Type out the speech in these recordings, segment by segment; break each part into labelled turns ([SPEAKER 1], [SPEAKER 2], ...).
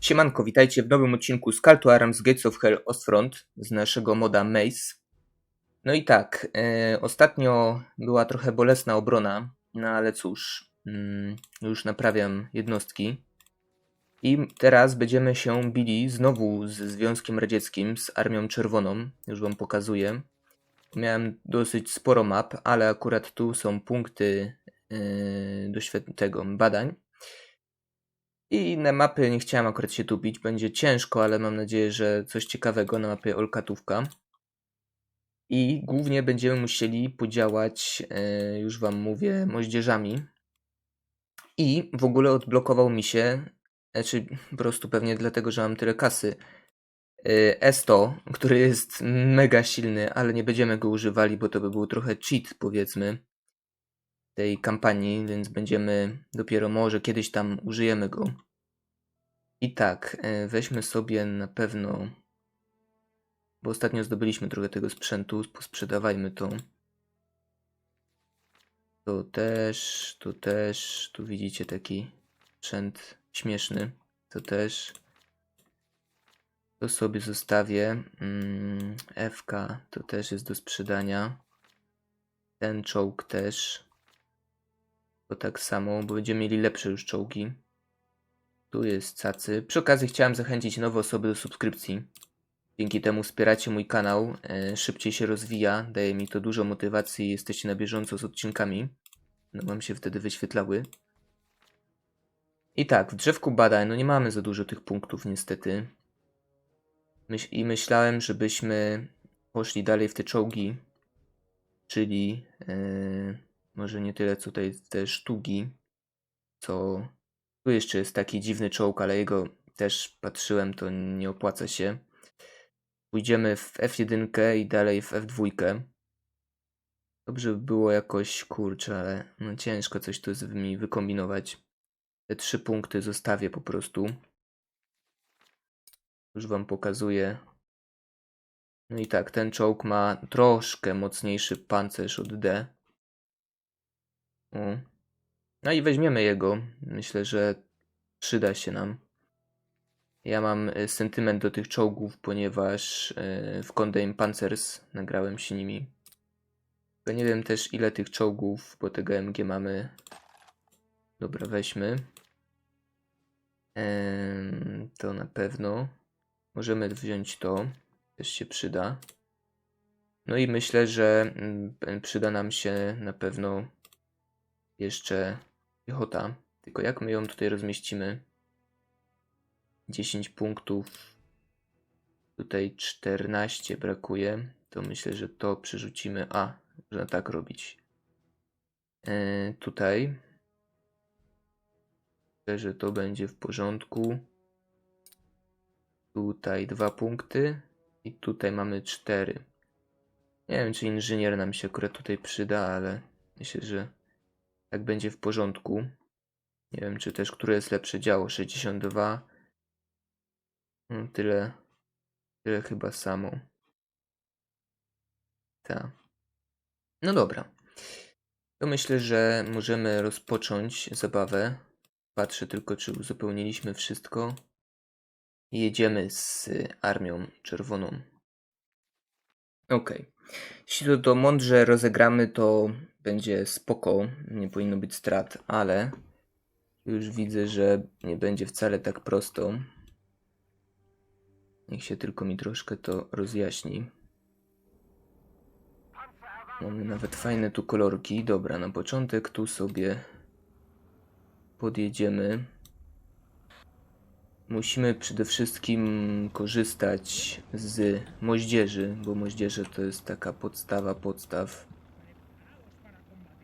[SPEAKER 1] Siemanko, witajcie w nowym odcinku z Call to Arms Gates of Hell Ostfront z naszego moda Maze. No i tak, e, ostatnio była trochę bolesna obrona, no ale cóż, mm, już naprawiam jednostki. I teraz będziemy się bili znowu z Związkiem Radzieckim, z Armią Czerwoną, już wam pokazuję. Miałem dosyć sporo map, ale akurat tu są punkty yy, świet- tego badań. I inne mapy nie chciałem akurat się tu bić. Będzie ciężko, ale mam nadzieję, że coś ciekawego na mapie Olkatówka. I głównie będziemy musieli podziałać, yy, już wam mówię, moździerzami. I w ogóle odblokował mi się, znaczy po prostu pewnie dlatego, że mam tyle kasy, yy, S100, który jest mega silny, ale nie będziemy go używali, bo to by był trochę cheat, powiedzmy, tej kampanii, więc będziemy dopiero może kiedyś tam użyjemy go. I tak, yy, weźmy sobie na pewno, bo ostatnio zdobyliśmy trochę tego sprzętu, posprzedawajmy to. To też, to też, tu widzicie taki sprzęt śmieszny, to też. To sobie zostawię. Mm, FK to też jest do sprzedania. Ten czołg też. To tak samo, bo będziemy mieli lepsze już czołgi. Tu jest cacy. Przy okazji chciałem zachęcić nowe osoby do subskrypcji. Dzięki temu wspieracie mój kanał, e, szybciej się rozwija, daje mi to dużo motywacji jesteście na bieżąco z odcinkami. No wam się wtedy wyświetlały. I tak, w drzewku badań, no nie mamy za dużo tych punktów niestety. Myśl I myślałem, żebyśmy poszli dalej w te czołgi, czyli e, może nie tyle co tutaj te sztugi, co tu jeszcze jest taki dziwny czołg, ale jego też patrzyłem, to nie opłaca się. Pójdziemy w F1 i dalej w F2. Dobrze by było jakoś, kurczę, ale no ciężko coś tu z mi wykombinować. Te trzy punkty zostawię po prostu. Już wam pokazuję. No i tak, ten czołg ma troszkę mocniejszy pancerz od D. O. No i weźmiemy jego. Myślę, że przyda się nam. Ja mam e, sentyment do tych czołgów, ponieważ e, w Condem Panzers nagrałem się nimi. Tylko nie wiem też ile tych czołgów, bo tego MG mamy. Dobra, weźmy. To na pewno. Możemy wziąć to. Też się przyda. No i myślę, że mm, przyda nam się na pewno jeszcze piechota. Tylko jak my ją tutaj rozmieścimy? 10 punktów. Tutaj 14 brakuje. To myślę, że to przerzucimy. A, że tak robić. E, tutaj. Myślę, że to będzie w porządku. Tutaj dwa punkty. I tutaj mamy cztery. Nie wiem, czy inżynier nam się akurat tutaj przyda, ale myślę, że tak będzie w porządku. Nie wiem, czy też, które jest lepsze działo. 62. No, tyle. Tyle chyba samo. Tak. No dobra. To myślę, że możemy rozpocząć zabawę. Patrzę tylko, czy uzupełniliśmy wszystko. Jedziemy z Armią Czerwoną. Ok. Jeśli to, to mądrze rozegramy, to będzie spoko. Nie powinno być strat, ale już widzę, że nie będzie wcale tak prosto. Niech się tylko mi troszkę to rozjaśni. Mamy nawet fajne tu kolorki. Dobra, na początek tu sobie podjedziemy. Musimy przede wszystkim korzystać z moździerzy, bo moździerze to jest taka podstawa podstaw.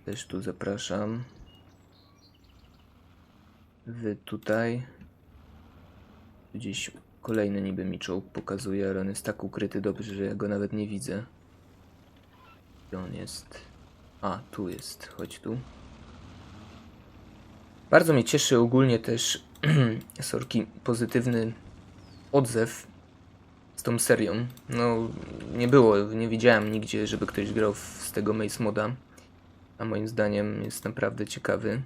[SPEAKER 1] Też tu zapraszam. Wy tutaj. Gdzieś kolejny niby mi czołg pokazuje, ale on jest tak ukryty dobrze, że ja go nawet nie widzę. Gdzie on jest? A, tu jest. Chodź tu. Bardzo mnie cieszy ogólnie też sorki, pozytywny odzew z tą serią. No, nie było, nie widziałem nigdzie, żeby ktoś grał z tego Maze Moda. A moim zdaniem jest naprawdę ciekawy.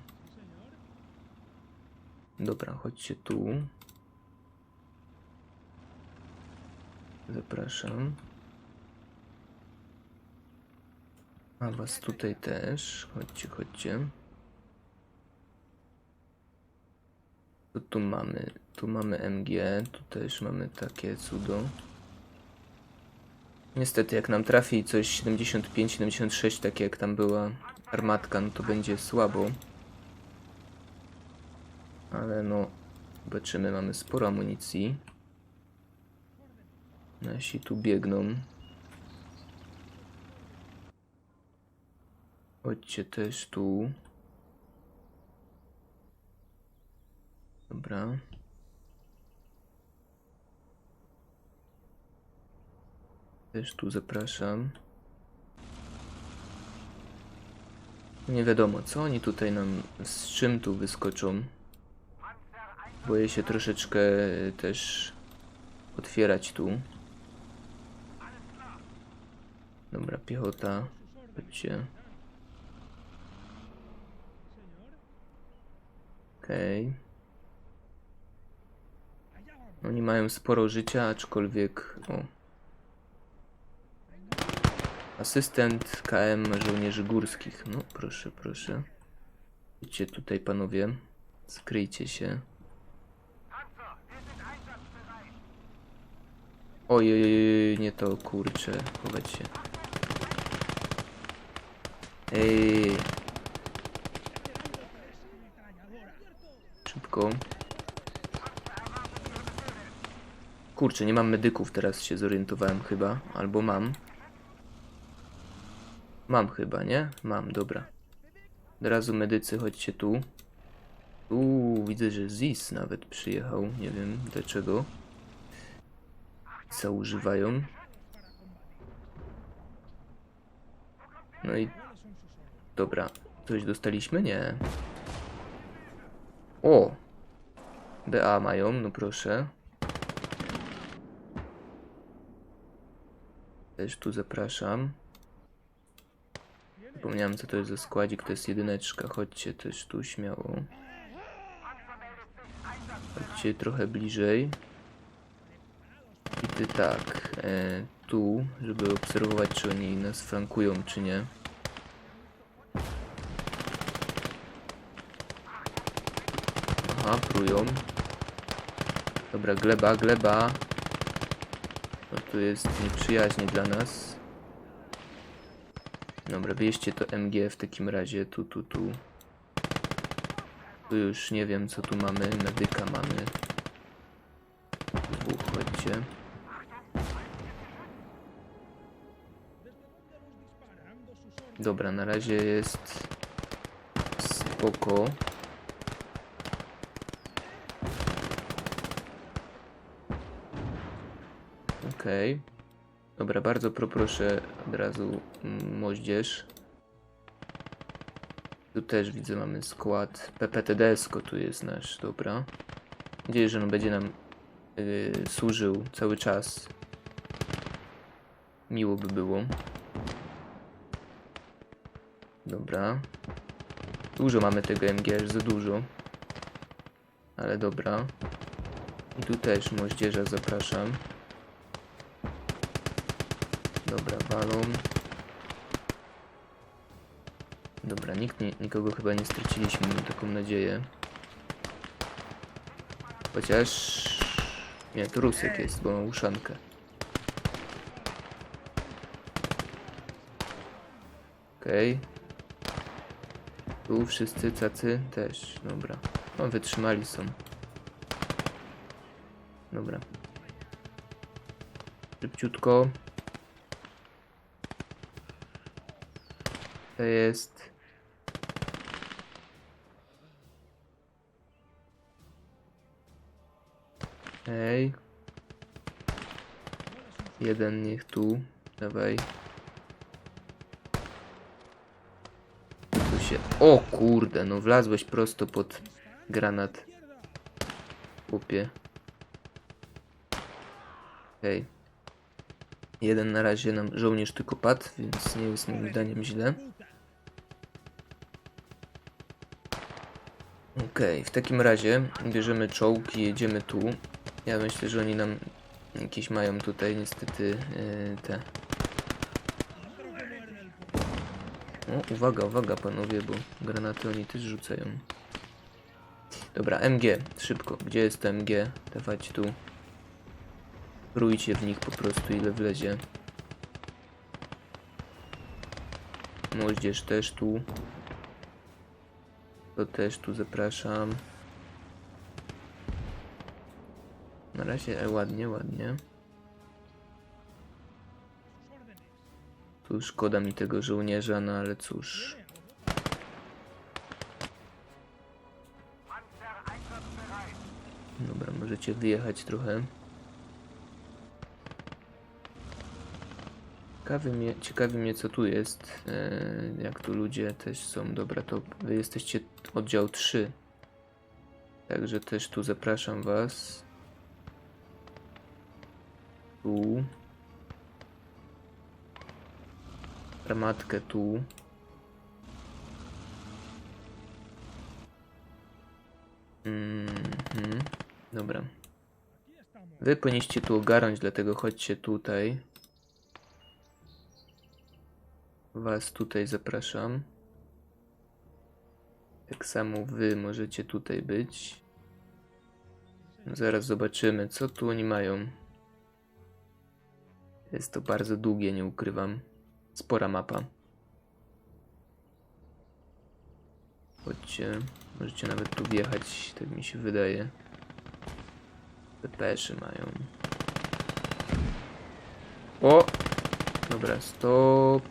[SPEAKER 1] Dobra, chodźcie tu. Zapraszam. A was tutaj też. Chodźcie, chodźcie. Co tu mamy? Tu mamy MG, tu też mamy takie cudo. Niestety, jak nam trafi coś 75-76, tak jak tam była armatka, no to będzie słabo. Ale no, zobaczymy, mamy sporo amunicji. Nasi tu biegną. Chodźcie też tu. Dobra. Też tu zapraszam. Nie wiadomo, co oni tutaj nam, z czym tu wyskoczą. Boję się troszeczkę też otwierać tu. Dobra, piechota. Chodźcie. Okej. Oni mają sporo życia, aczkolwiek... O. Asystent KM żołnierzy górskich. No, proszę, proszę. Idźcie tutaj, panowie. Skryjcie się. Ojej, nie to, kurczę. Chować się. Ej. Szybko. Kurczę, nie mam medyków, teraz się zorientowałem chyba. Albo mam. Mam chyba, nie? Mam, dobra. Od razu medycy, chodźcie tu. Uuu, widzę, że Zis nawet przyjechał. Nie wiem dlaczego. Co używają. No i... Dobra. Coś dostaliśmy? Nie. O! BA mają, no proszę. Też tu zapraszam. Zapomniałem co to jest za składzik, to jest jedyneczka. Chodźcie też tu śmiało. Chodźcie trochę bliżej. I ty tak, e, tu, żeby obserwować czy oni nas flankują czy nie. Aha, prują. Dobra, gleba, gleba. No tu jest nieprzyjaźnie dla nas. Dobra, bierzcie to MG w takim razie. Tu, tu, tu. Tu już nie wiem co tu mamy. Medyka mamy. Dwóch, chodźcie. Dobra, na razie jest spoko. Okej. Dobra, bardzo poproszę od razu mm, moździerz. Tu też widzę mamy skład. PPTDS-ko tu jest nasz, dobra. Mam nadzieję, że on będzie nam yy, służył cały czas. Miło by było. Dobra. Dużo mamy tego MG, aż za dużo. Ale dobra. I tu też moździerza zapraszam. Dobra, walą. Dobra, nikt nie, nikogo chyba nie straciliśmy, mam taką nadzieję. Chociaż... Nie, to Rusek jest, bo ma uszankę. Okej. Tu wszyscy cacy też, dobra. No, wytrzymali są. Dobra. Szybciutko. To jest. Ej. Jeden niech tu. Dawaj. Tu się. O kurde, no wlazłeś prosto pod granat. Głupie. Okej. Jeden na razie nam żołnierz tylko padł, więc nie jest moim zdaniem źle. Okej, w takim razie bierzemy czołg i jedziemy tu. Ja myślę, że oni nam Jakieś mają tutaj niestety yy, te. O, uwaga, uwaga panowie, bo granaty oni też rzucają. Dobra, MG, szybko. Gdzie jest to MG? Dawać tu. Rójcie w nich po prostu ile wlezie. Moździerz też tu. To też tu zapraszam. Na razie e, ładnie, ładnie. Tu szkoda mi tego żołnierza, no ale cóż. Dobra, możecie wyjechać trochę. Ciekawi mnie, ciekawi mnie co tu jest. e, jak tu ludzie też są. Dobra, to wy jesteście oddział 3. Także też tu zapraszam was. Tu. Armatkę tu. Mhm. Dobra. Wy powinniście tu ogarnąć, dlatego chodźcie tutaj. Was tutaj zapraszam. Tak samo wy możecie tutaj być. Zaraz zobaczymy, co tu oni mają. Jest to bardzo długie, nie ukrywam. Spora mapa. Chodźcie, możecie nawet tu wjechać, tak mi się wydaje. Pepeszy mają. O! Dobra, stop.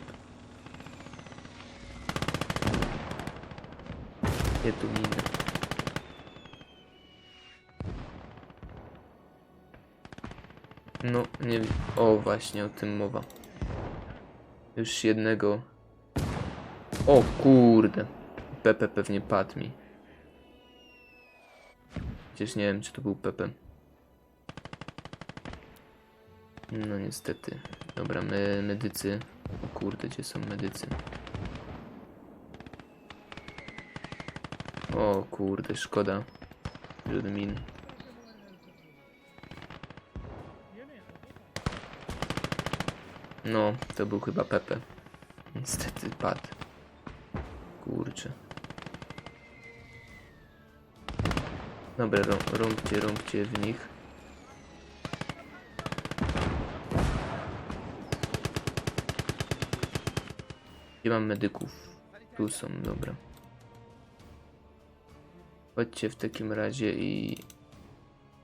[SPEAKER 1] Nie tu miny. No, nie wiem. O, właśnie o tym mowa. Już jednego. O kurde. Pepe pewnie padł mi. Nie wiem, czy to był Pepe. No niestety. Dobra, my medycy. O kurde, gdzie są medycy? O kurde, szkoda. Żaden min. No, to był chyba Pepe. Niestety padł. Kurczę. Dobra, rą- rąbcie, rąbcie w nich. Gdzie mam medyków? Tu są, dobra. Chodźcie w takim razie i...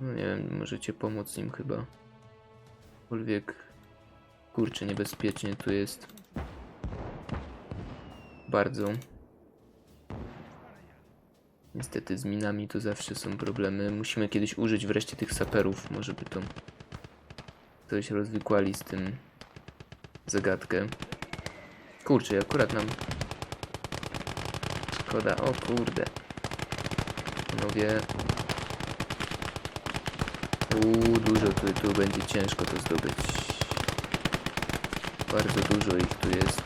[SPEAKER 1] No nie wiem, możecie pomóc im chyba. Aczkolwiek... Kurczę, niebezpiecznie tu jest. Bardzo. Niestety z minami to zawsze są problemy. Musimy kiedyś użyć wreszcie tych saperów. Może by to coś rozwikłali z tym zagadkę. Kurczę, akurat nam... Szkoda, o kurde. Panowie. Uuu, dużo tu, tu będzie ciężko to zdobyć. Bardzo dużo ich tu jest.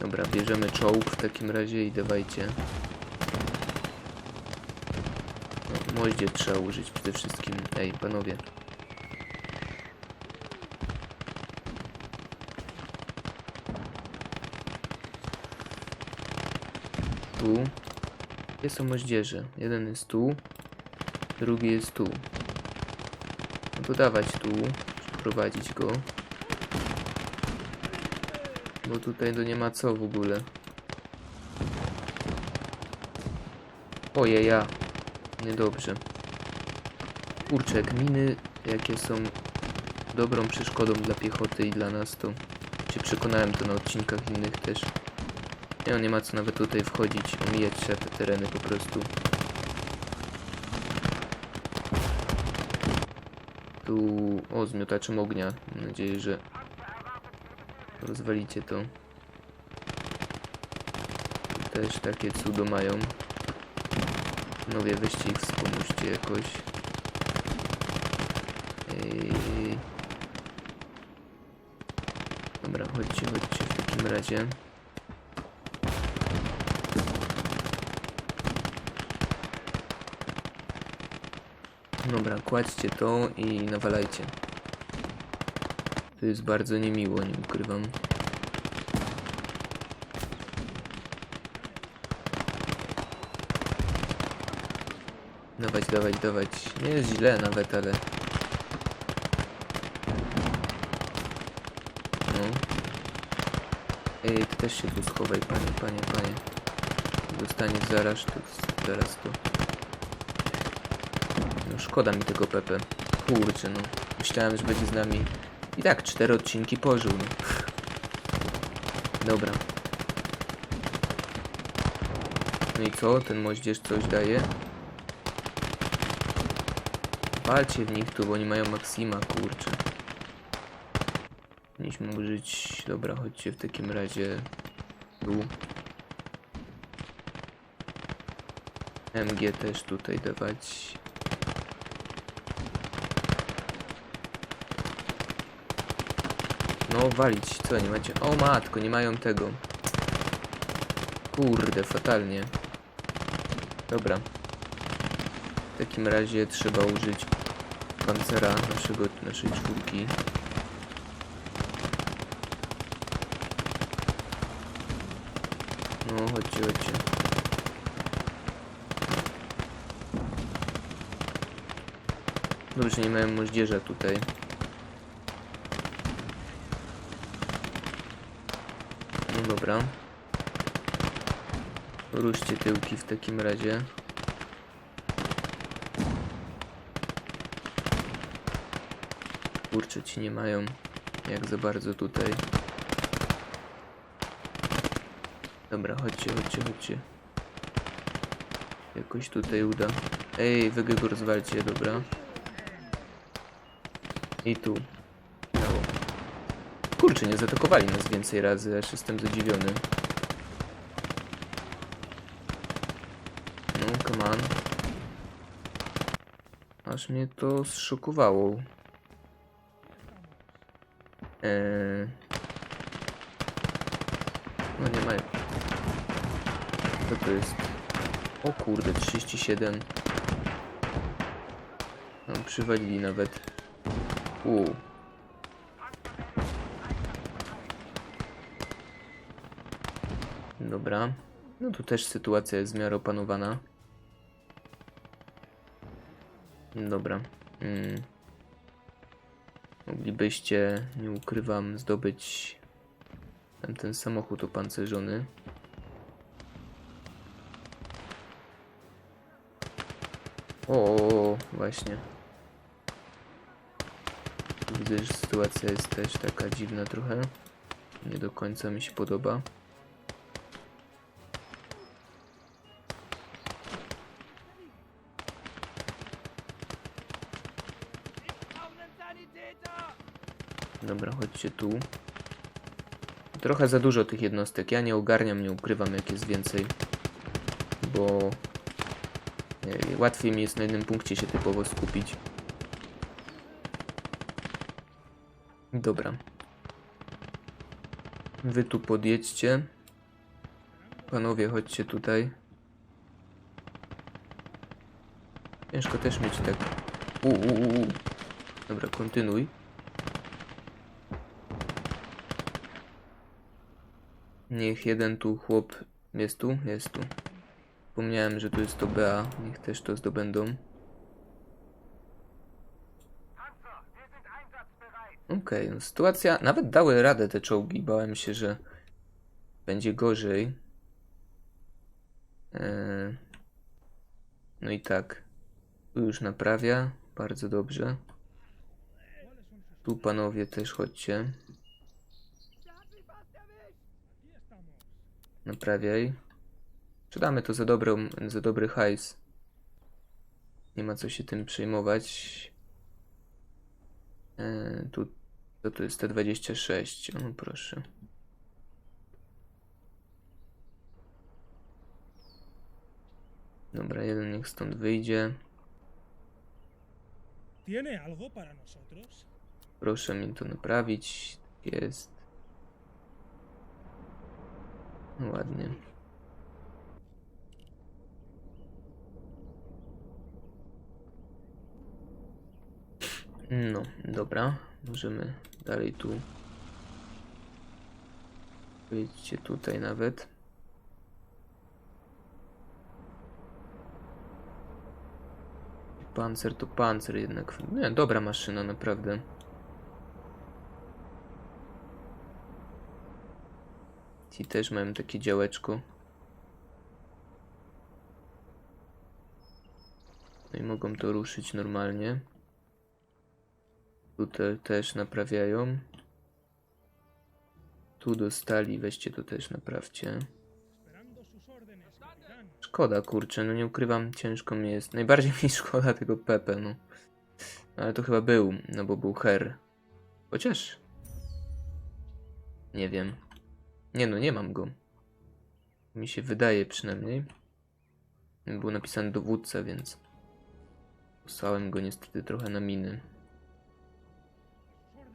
[SPEAKER 1] Dobra, bierzemy czołg w takim razie i dawajcie. No, moździe trzeba użyć przede wszystkim. Ej, panowie. Tu. Gdzie są moździerze? Jeden jest tu, drugi jest tu. No to dawać tu, przeprowadzić go. Bo tutaj to nie ma co w ogóle. Ojej, ja. Niedobrze. Kurczę, jak miny, jakie są dobrą przeszkodą dla piechoty i dla nas, to się przekonałem to na odcinkach innych też. Nie, no nie ma co nawet tutaj wchodzić, omijać trzeba te tereny po prostu. Tu, o, z miotaczem ognia. Mam nadzieję, że rozwalicie to. Tu też takie cudo mają. Panowie, weźcie ich, wspomóżcie jakoś. Ej. Dobra, chodźcie, chodźcie w takim razie. Dobra, kładźcie to i nawalajcie. To jest bardzo niemiło, nie ukrywam. Dawać, dawać, dawać. Nie jest źle nawet, ale... No. Ej, ty też się tu schowaj, panie, panie, panie. Dostaniesz zaraz, to, zaraz to. No szkoda mi tego Pepe. Kurczę, no. Myślałem, że będzie z nami i tak cztery odcinki pożył, no. Dobra. No i co? Ten moździerz coś daje? Walcie w nich tu, bo oni mają Maksima, kurczę. Powinniśmy użyć... Dobra, chodźcie w takim razie tu. MG też tutaj dawać. No walić, co nie macie? O matko, nie mają tego. Kurde, fatalnie. Dobra. W takim razie trzeba użyć pancera naszego, naszej czwórki. No, chodźcie, chodźcie. Dobrze, nie mają moździerza tutaj. Dobra. Ruszcie tyłki w takim razie. Kurczę, ci nie mają jak za bardzo tutaj. Dobra, chodźcie, chodźcie, chodźcie. Jakoś tutaj uda. Ej, wy go rozwalcie, dobra. I tu. Kurczę, nie zaatakowali nas więcej razy, aż jestem zadziwiony. No, come on. Aż mnie to zszokowało. Eee... No nie mają. Co to jest? O kurde, 37. No, przywalili nawet. U. Dobra. No tu też sytuacja jest w miarę opanowana. Dobra. Mm. Moglibyście, nie ukrywam, zdobyć ten samochód opancerzony. O, właśnie. Widzę, że sytuacja jest też taka dziwna trochę. Nie do końca mi się podoba. Dobra, chodźcie tu. Trochę za dużo tych jednostek. Ja nie ogarniam, nie ukrywam, jak jest więcej. Bo e, łatwiej mi jest na jednym punkcie się typowo skupić. Dobra. Wy tu podjedźcie. Panowie, chodźcie tutaj. Ciężko też mieć tak. U, u, u, u. Dobra, kontynuuj. Niech jeden tu chłop jest tu, jest tu. Wspomniałem, że tu jest to BA. Niech też to zdobędą. Okej, no sytuacja. Nawet dały radę te czołgi. Bałem się, że będzie gorzej. Eee, No i tak. Tu już naprawia. Bardzo dobrze. Tu panowie też chodźcie. Naprawiaj. Sprzedamy to za, dobrą, za dobry hajs. Nie ma co się tym przejmować. Eee, tu to, to jest T26. O, proszę. Dobra, jeden niech stąd wyjdzie. Proszę mi to naprawić. Jest. Ładnie. No, dobra. Możemy dalej tu. Wyjdźcie tutaj nawet. Pancer to pancer jednak. Nie, dobra maszyna, naprawdę. Ci też mają takie działeczko. No i mogą to ruszyć normalnie. Tutaj też naprawiają. Tu dostali, weźcie to też naprawcie. Szkoda, kurczę, no nie ukrywam, ciężko mi jest. Najbardziej mi szkoda tego Pepe, no. Ale to chyba był, no bo był Her. Chociaż... Nie wiem. Nie no, nie mam go. Mi się wydaje przynajmniej. Był napisany dowódca, więc... Posłałem go niestety trochę na miny.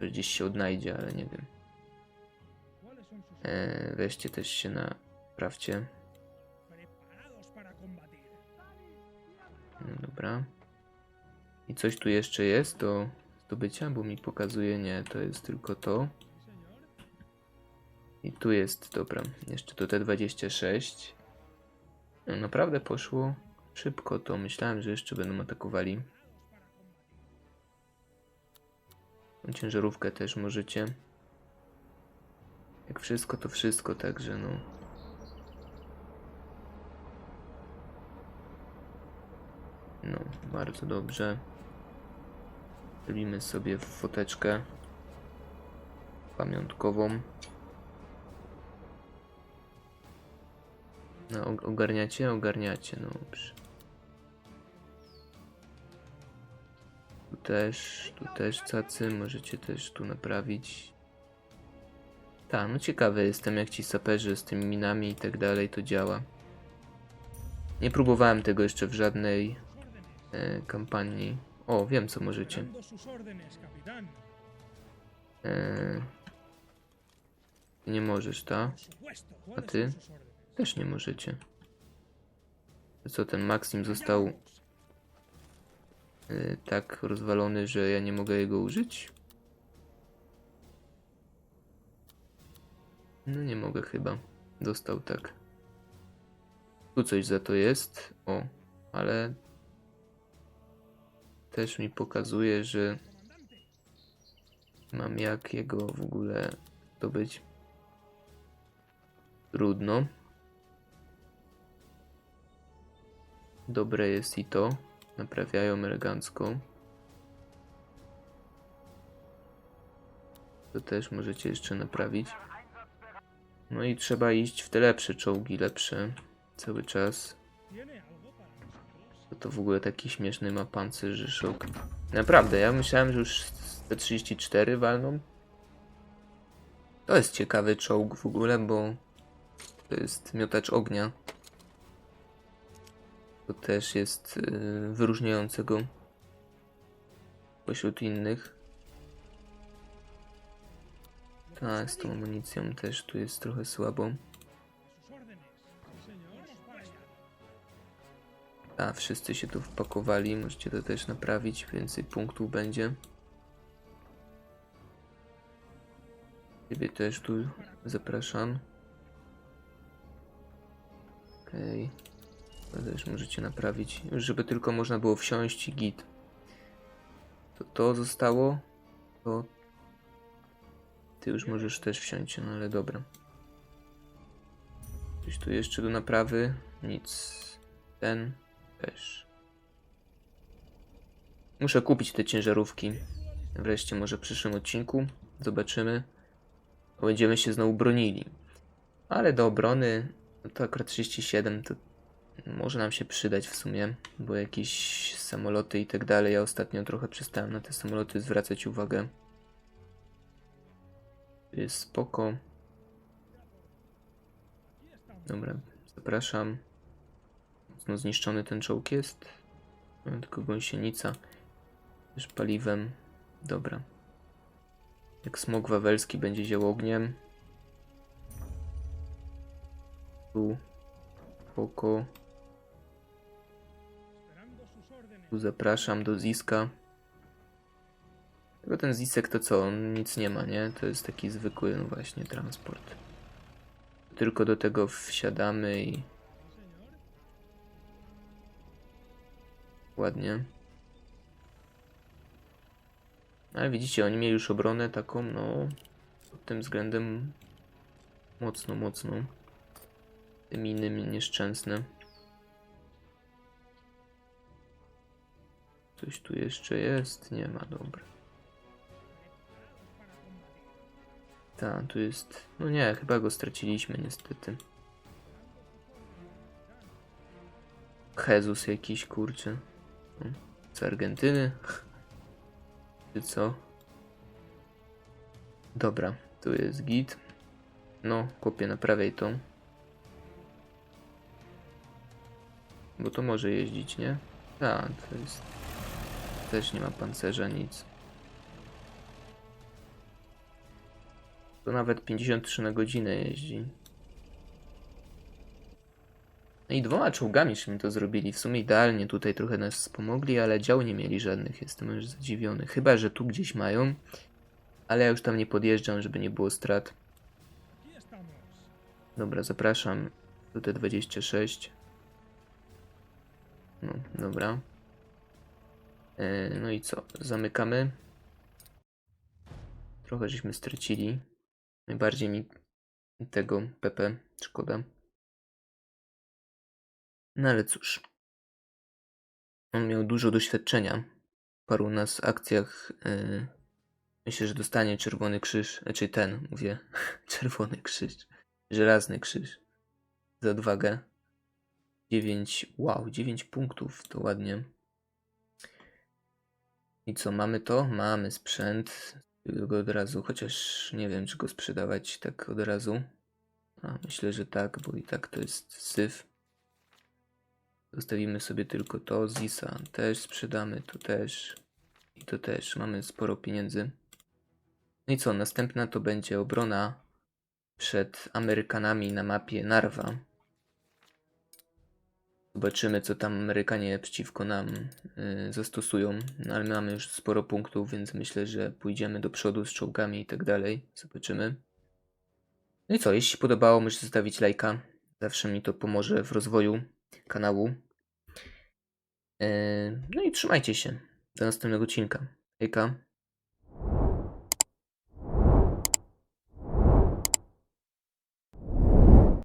[SPEAKER 1] Gdzieś się odnajdzie, ale nie wiem.
[SPEAKER 2] ¿Cuáles son sus
[SPEAKER 1] Eee, weźcie też się naprawcie. No dobra. I coś tu jeszcze jest do zdobycia, bo mi pokazuje, nie, to jest tylko to. I tu jest, dobra, jeszcze T26. No, naprawdę poszło szybko to. Myślałem, że jeszcze będą atakowali. Ciężarówkę też możecie. Jak wszystko, to wszystko, także no. No, bardzo dobrze. Robimy sobie foteczkę pamiątkową. No, og- ogarniacie? Ogarniacie, no dobrze. Tu też, tu też cacy, możecie też tu naprawić. Tak, no ciekawy jestem jak ci saperzy z tymi minami i tak dalej to działa. Nie próbowałem tego jeszcze w żadnej e, kampanii. O, wiem co możecie. E, nie możesz,
[SPEAKER 2] supuesto.
[SPEAKER 1] A
[SPEAKER 2] ¿Cuáles
[SPEAKER 1] ty? Też nie możecie. Co, ten Maxim został y, tak rozwalony, że ja nie mogę jego użyć? No nie mogę chyba. Dostał tak. Tu coś za to jest. O, ale też mi pokazuje, że mam jak jego w ogóle zdobyć. Trudno. Dobre jest i to. Naprawiają elegancko. To też możecie jeszcze naprawić. No i trzeba iść w te lepsze czołgi, lepsze. Cały czas. To, to w ogóle taki śmieszny ma pancerz szok. Naprawdę, ja myślałem, że już te 34 walną. To jest ciekawy czołg w ogóle, bo to jest miotacz ognia. To też jest yy, wyróżniające go pośród innych. Tak, z tą amunicją też tu jest trochę słabo.
[SPEAKER 2] A
[SPEAKER 1] wszyscy się tu wpakowali, możecie to też naprawić, więcej punktów będzie. Ciebie też tu zapraszam. Okej. To też możecie naprawić, żeby tylko można było wsiąść i git. To to zostało, to ty już możesz też wsiąść, no ale dobra. Coś tu jeszcze do naprawy? Nic. Ten też. Muszę kupić te ciężarówki. Wreszcie może w przyszłym odcinku. Zobaczymy. Będziemy się znowu bronili. Ale do obrony no to akurat 37 to może nam się przydać w sumie, bo jakieś samoloty i tak dalej. Ja ostatnio trochę przestałem na te samoloty zwracać uwagę. Jest spoko. Dobra, zapraszam. Mocno zniszczony ten czołg jest. Mam tylko gąsienica. Też paliwem. Dobra. Jak smog wawelski będzie ział ogniem. Tu. Spoko. Zapraszam do Ziska. Tylko ten Zisek to co, on nic nie ma, nie? To jest taki zwykły, no właśnie, transport. Tylko do tego wsiadamy i ładnie. Ale widzicie, oni mieli już obronę taką, no, pod tym względem mocno, mocno. Tym innym nieszczęsne. Coś tu jeszcze jest? Nie ma, dobra. Tak, tu jest. No nie, chyba go straciliśmy niestety. Jezus jakiś kurczę. Z Argentyny? Czy co? Dobra, tu jest git. No, kopię naprawiaj to. Bo to może jeździć, nie? Tak, to jest. Też nie ma pancerza, nic. To nawet 53 na godzinę jeździ. No i dwoma czołgami mi to zrobili. W sumie idealnie tutaj trochę nas wspomogli, ale dział nie mieli żadnych. Jestem już zadziwiony. Chyba, że tu gdzieś mają. Ale ja już tam nie podjeżdżam, żeby nie było strat. Dobra, zapraszam do T26. No, dobra. E, no i co? Zamykamy. Trochę żeśmy stracili. Najbardziej mi tego PP szkoda. No ale cóż. On miał dużo doświadczenia paru nas akcjach. E, myślę, że dostanie czerwony krzyż. Znaczy ten, mówię. czerwony krzyż. Żelazny krzyż. Za odwagę. 9. Wow, 9 punktów. To ładnie. I co, mamy to? Mamy sprzęt. Go od razu, chociaż nie wiem, czy go sprzedawać tak od razu. A, myślę, że tak, bo i tak to jest syf. Zostawimy sobie tylko to. Zisa też sprzedamy, to też. I to też. Mamy sporo pieniędzy. No i co, następna to będzie obrona przed Amerykanami na mapie Narwa. Zobaczymy, co tam Amerykanie przeciwko nam y, zastosują. No, ale mamy już sporo punktów, więc myślę, że pójdziemy do przodu z czołgami i tak dalej. Zobaczymy. No i co, jeśli podobało, możecie zostawić lajka. Zawsze mi to pomoże w rozwoju kanału. Y, no i trzymajcie się. Do następnego odcinka. Hejka.